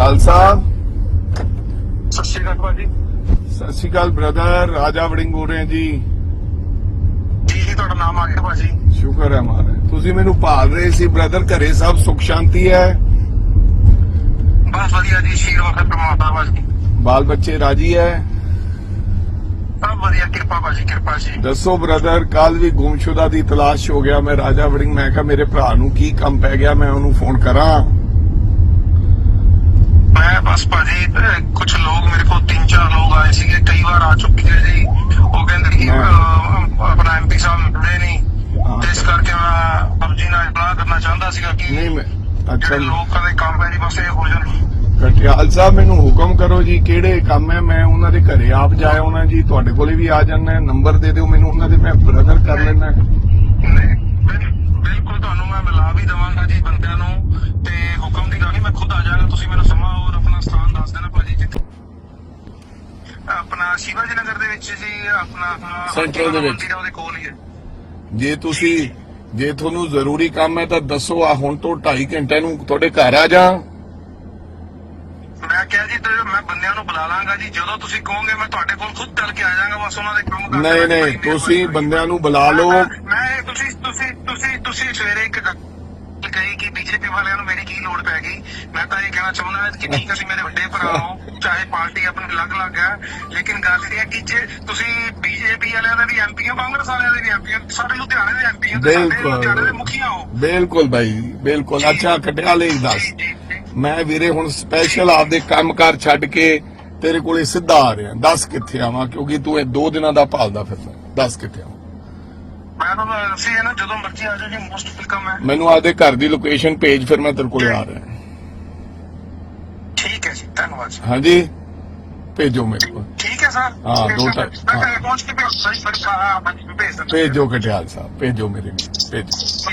ਸਾਹਿਬ। ਸਤਿ ਸ਼੍ਰੀ ਅਕਾਲ ਭਾਜੀ। ਸਤਿ ਸ਼੍ਰੀ ਅਕਾਲ ਬ੍ਰਦਰ ਰਾਜਾ ਵੜਿੰਗ ਬੋਲ ਰਹੇ ਜੀ। ਜੀ ਜੀ ਤੁਹਾਡਾ ਨਾਮ ਆ ਗਿਆ ਭਾਜੀ। ਸ਼ੁਕਰ ਹੈ ਮਹਾਰਾਜ। ਤੁਸੀਂ ਮੈਨੂੰ ਭਾਲ ਰਹੇ ਸੀ ਬ੍ਰਦਰ ਘਰੇ ਸਭ ਸੁਖ ਸ਼ਾਂਤੀ ਹੈ? ਬਸ ਵਧੀਆ ਜੀ ਸ਼ੀਰ ਵਖਤ ਪ੍ਰਮਾਤਮਾ ਭਾਜੀ ਬਾਲ ਬੱਚੇ ਰਾਜੀ ਹੈ? ਸਭ ਵਧੀਆ ਕਿਰਪਾ ਭਾਜੀ ਕਿਰਪਾ ਜੀ। ਦੱਸੋ ਬ੍ਰਦਰ ਕੱਲ ਵੀ ਗੁੰਮਸ਼ੁਦਾ ਦੀ ਤਲਾਸ਼ ਹੋ ਗਿਆ ਮੈਂ ਰਾਜਾ ਵੜਿੰਗ ਮੈਂ ਕਿਹਾ ਮੇਰੇ ਭਰਾ ਨੂੰ ਕੀ ਕੰਮ ਪੈ ਗਿਆ ਮੈਂ ਉਹਨੂੰ ਫੋਨ ਕਰਾਂ। ਬਸ ਭਾਜੀ ਕੁਝ ਲੋਕ ਮੇਰੇ ਕੋਲ ਤਿੰਨ ਚਾਰ ਲੋਕ ਆਏ ਸੀਗੇ ਕਈ ਵਾਰ ਆ ਚੁੱਕੇ ਜੀ। ਉਹ ਕਹਿੰਦੇ ਕਿ ਆਪਣਾ ਐਮਪੀ ਸਾਹਿਬ ਮਿਲੇ ਨਹੀਂ। ਤੇ ਇਸ ਕਰਕੇ ਮੈਂ ਆਪ ਜੀ ਨਾਲ ਇਤਲਾਹ ਕਰਨਾ ਚਾਹੁੰਦਾ ਸੀਗਾ ਕਿ ਨਹੀਂ ਮੈਂ ਅੱਛਾ ਲੋਕਾਂ ਦੇ ਕੰਮ ਹੈ ਜੀ ਬਸ ਇਹ ਹੋ ਜਾਣ ਕਟਿਆਲ ਸਾਹਿਬ ਮੈਨੂੰ ਹੁਕਮ ਕਰੋ ਜੀ ਕਿਹੜੇ ਕੰਮ ਹੈ? ਮੈਂ ਉਹਨਾਂ ਦੇ ਘਰੇ ਆਪ ਜਾਇਆ ਉਹਨਾਂ ਜੀ ਤੁਹਾਡੇ ਕੋਲੇ ਵੀ ਆ ਜਾਣਾ ਨੰਬਰ ਦੇ ਦਿਓ ਮੈਨੂੰ ਉਹਨਾਂ ਦੇ ਮੈਂ ਬ੍ਰਦਰ ਕਰ ਲੈਣਾ ਬਿਲਕੁਲ ਤੁਹਾਨੂੰ ਮੈਂ ਮਿਲਾ ਵੀ ਦਵਾਂਗਾ ਜੀ ਬੰਦਿਆਂ ਨੂੰ ਤੇ ਹੁਕਮ ਦੀ ਗੱਲ ਨਹੀਂ ਮੈਂ ਖੁਦ ਆ ਜਾਵਾਂਗਾ ਤੁਸੀਂ ਮੈਨੂੰ ਸਮਾਂ ਔਰ ਆਪਣਾ ਸਥਾਨ ਦੱਸ ਦੇਣਾ ਭਾਜੀ ਜੀ ਆਪਣਾ ਸ਼ਿਵਾਜੀ ਨਗਰ ਦੇ ਵਿੱਚ ਜੀ ਆਪਣਾ Central ਦੇ ਵਿੱਚ। ਮੰਦਿਰ ਆ, ਉਹਦੇ ਕੋਲ ਹੀ ਹੈ ਜੇ ਤੁਸੀਂ ਜੇ ਤੁਹਾਨੂੰ ਜ਼ਰੂਰੀ ਕੰਮ ਹੈ ਤਾਂ ਦੱਸੋ ਆ ਹੁਣ ਤੋਂ 2.5 ਘੰਟੇ ਨੂੰ ਤੁਹਾਡੇ ਘਰ ਆ ਜਾ ਮੈਂ ਕਿਹਾ ਜੀ ਤੇ ਮੈਂ ਬੰਦਿਆਂ ਨੂੰ ਬੁਲਾ ਲਾਂਗਾ ਜੀ ਜਦੋਂ ਤੁਸੀਂ ਕਹੋਗੇ ਮੈਂ ਤੁਹਾਡੇ ਕੋਲ ਖੁਦ ਚੱਲ ਕੇ ਆ ਜਾਵਾਂਗਾ ਬਸ ਉਹਨਾਂ ਦੇ ਕੰਮ ਕਰ ਨਹੀਂ ਨਹੀਂ ਤੁਸੀਂ। ਬੰਦਿਆਂ ਨੂੰ ਬੁਲਾ ਲਓ ਮੈਂ ਤੁਸੀਂ ਤੁਸੀਂ ਤੁਸੀਂ ਤੁਸੀਂ ਸਵੇਰੇ ਇੱਕ ਕਹੀ ਕਿ ਬੀਜੇਪੀ ਵਾਲਿਆਂ ਨੂੰ ਮੇਰੀ ਕੀ ਲੋੜ ਪੈ ਗਈ? ਮੈਂ ਤਾਂ ਇਹ ਕਹਿਣਾ ਚਾਹੁੰਦਾ ਕਿ ਠੀਕ ਅਸੀਂ ਮੇਰੇ ਵੱਡੇ ਭਰਾ ਹੋ ਚਾਹੇ ਪਾਰਟੀ ਆਪਣੀ ਅਲੱਗ-ਅਲੱਗ ਹੈ ਲੇਕਿਨ ਗੱਲ ਇਹ ਹੈ ਕਿ ਜੇ ਤੁਸੀਂ ਬੀਜੇਪੀ ਵਾਲਿਆਂ ਦੇ ਵੀ ਐਮਪੀ ਹੋ ਕਾਂਗਰਸ ਵਾਲਿਆਂ ਦੇ ਵੀ ਐਮਪੀ ਹੋ ਸਾਰੇ ਲੁਧਿਆਣੇ ਦੇ ਐਮਪੀ ਹੋ ਸਾਡੇ। ਲੁਧਿਆਣੇ ਦੇ ਮੁਖੀਆਂ ਹੋ। ਬਿਲਕੁਲ ਭਾਈ ਬਿਲਕੁਲ। ਅੱਛਾ ਕਟਿਆਲੇ ਦੱਸ। ਮੈਂ ਵੀਰੇ ਹੁਣ ਸਪੈਸ਼ਲ ਆਪਦੇ ਕੰਮਕਾਰ ਛੱਡ ਕੇ ਤੇਰੇ ਕੋਲੇ ਸਿੱਧਾ ਆ ਰਿਹਾ। ਦੱਸ ਕਿੱਥੇ ਆਵਾਂ ਕਿਉਂਕਿ ਤੂੰ ਇਹ ਦੋ ਦਿਨਾਂ ਦਾ ਭਾਲਦਾ ਫਿਰਦਾ। ਦੱਸ ਕਿੱਥੇ ਆਵਾਂ? ਮੈਂ ਤਾਂ ਅਸੀਂ ਹੈ ਨਾ ਜਦੋਂ ਮਰਜ਼ੀ ਆ ਜਾਓ ਜੀ ਮੋਸਟ ਵੈਲਕਮ ਹੈ। ਮੈਨੂੰ ਆਪਦੇ ਘਰ ਦੀ ਲੋਕੇਸ਼ਨ ਭੇਜ ਫਿਰ ਮੈਂ ਤੇਰੇ ਕੋਲੇ ਆ ਰਿਹਾ। ਠੀਕ ਹੈ ਜੀ ਧੰਨਵਾਦ ਜੀ। ਹਾਂਜੀ। ਭੇਜੋ ਮੇਰੇ ਕੋਲ। ਠੀਕ ਹੈ ਸਰ। ਹਾਂ, ਦੋ ਮੈਂ ਘਰੇ ਹਾਂ। ਪਹੁੰਚ ਕੇ ਭੇਜ ਸਰ ਭੇਜ ਦਿੰਦਾ। ਭੇਜੋ ਕਟਿਆਲ ਸਾਹਿਬ ਭੇਜੋ ਮੇਰੇ ਲਈ ਭੇਜੋ।